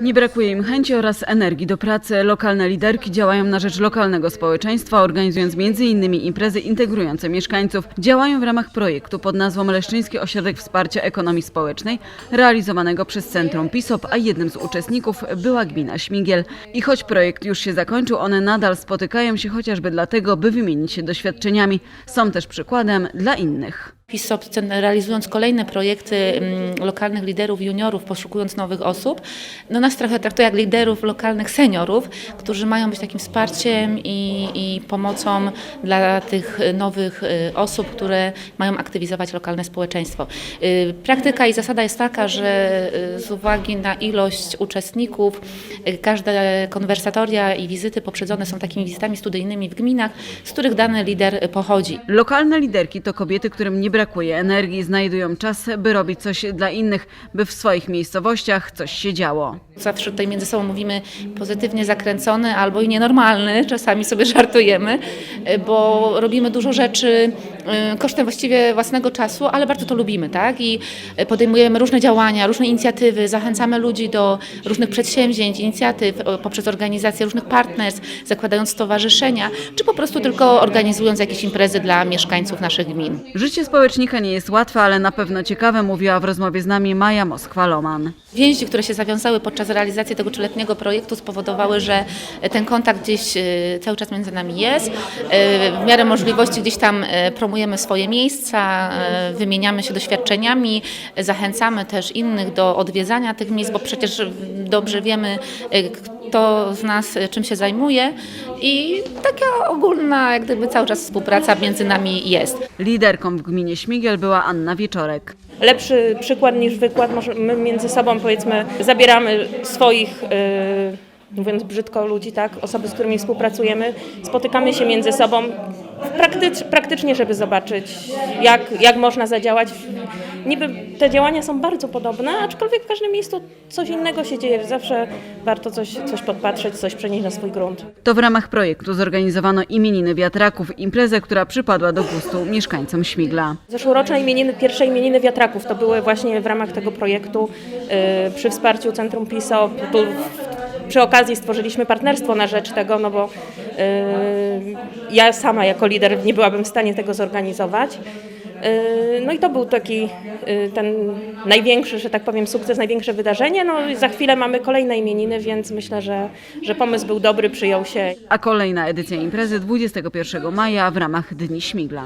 Nie brakuje im chęci oraz energii do pracy. Lokalne liderki działają na rzecz lokalnego społeczeństwa, organizując m.in. imprezy integrujące mieszkańców. Działają w ramach projektu pod nazwą Leszczyński Ośrodek Wsparcia Ekonomii Społecznej, realizowanego przez Centrum PISOP, a jednym z uczestników była gmina Śmigiel. I choć projekt już się zakończył, one nadal spotykają się chociażby dlatego, by wymienić się doświadczeniami. Są też przykładem dla innych. PISOP cen- realizując kolejne projekty mm, lokalnych liderów juniorów, poszukując nowych osób, no nas trochę traktuje jak liderów lokalnych seniorów, którzy mają być takim wsparciem i, i pomocą dla tych nowych y, osób, które mają aktywizować lokalne społeczeństwo. Y, Praktyka i zasada jest taka, że y, z uwagi na ilość uczestników, każde konwersatoria i wizyty poprzedzone są takimi wizytami studyjnymi w gminach, z których dany lider pochodzi. Lokalne liderki to kobiety, którym nie brakuje energii, znajdują czas, by robić coś dla innych, by w swoich miejscowościach coś się działo. Zawsze tutaj między sobą mówimy pozytywnie zakręcony albo i nienormalny, czasami sobie żartujemy, bo robimy dużo rzeczy kosztem właściwie własnego czasu, ale bardzo to lubimy, tak? I y, podejmujemy różne działania, różne inicjatywy, zachęcamy ludzi do różnych przedsięwzięć, inicjatyw poprzez organizację różnych partnerstw, zakładając stowarzyszenia, czy po prostu tylko organizując jakieś imprezy dla mieszkańców naszych gmin. Życie społecznika nie jest łatwe, ale na pewno ciekawe, mówiła w rozmowie z nami Maja Moskwa-Loman. Więzi, które się zawiązały podczas realizacji tego trzyletniego projektu spowodowały, że ten kontakt gdzieś e, cały czas między nami jest. W miarę możliwości gdzieś tam e, promujemy swoje miejsca, e, wymieniamy się doświadczeniami, zachęcamy też innych do odwiedzania tych miejsc, bo przecież dobrze wiemy, e, kto z nas e, czym się zajmuje i taka ogólna jak gdyby cały czas współpraca między nami jest. Liderką w gminie Śmigiel była Anna Wieczorek. lepszy przykład niż wykład. Może my między sobą powiedzmy zabieramy swoich, yy, mówiąc brzydko, ludzi, tak, osoby, z którymi współpracujemy, spotykamy się między sobą praktycz, praktycznie, żeby zobaczyć, jak, jak można zadziałać. Niby te działania są bardzo podobne, aczkolwiek w każdym miejscu coś innego się dzieje. Zawsze warto coś, coś podpatrzeć, coś przenieść na swój grunt. To w ramach projektu zorganizowano imieniny wiatraków, imprezę, która przypadła do gustu mieszkańcom Śmigla. Zeszłoroczne imieniny, pierwsze imieniny wiatraków to były właśnie w ramach tego projektu y, przy wsparciu Centrum PISO. Tu przy okazji stworzyliśmy partnerstwo na rzecz tego, no bo y, ja sama jako lider nie byłabym w stanie tego zorganizować. Y, No i to był taki y, ten największy, że tak powiem, sukces, największe wydarzenie. No za chwilę mamy kolejne imieniny, więc myślę, że, że pomysł był dobry, przyjął się. A kolejna edycja imprezy 21 maja w ramach Dni Śmigla.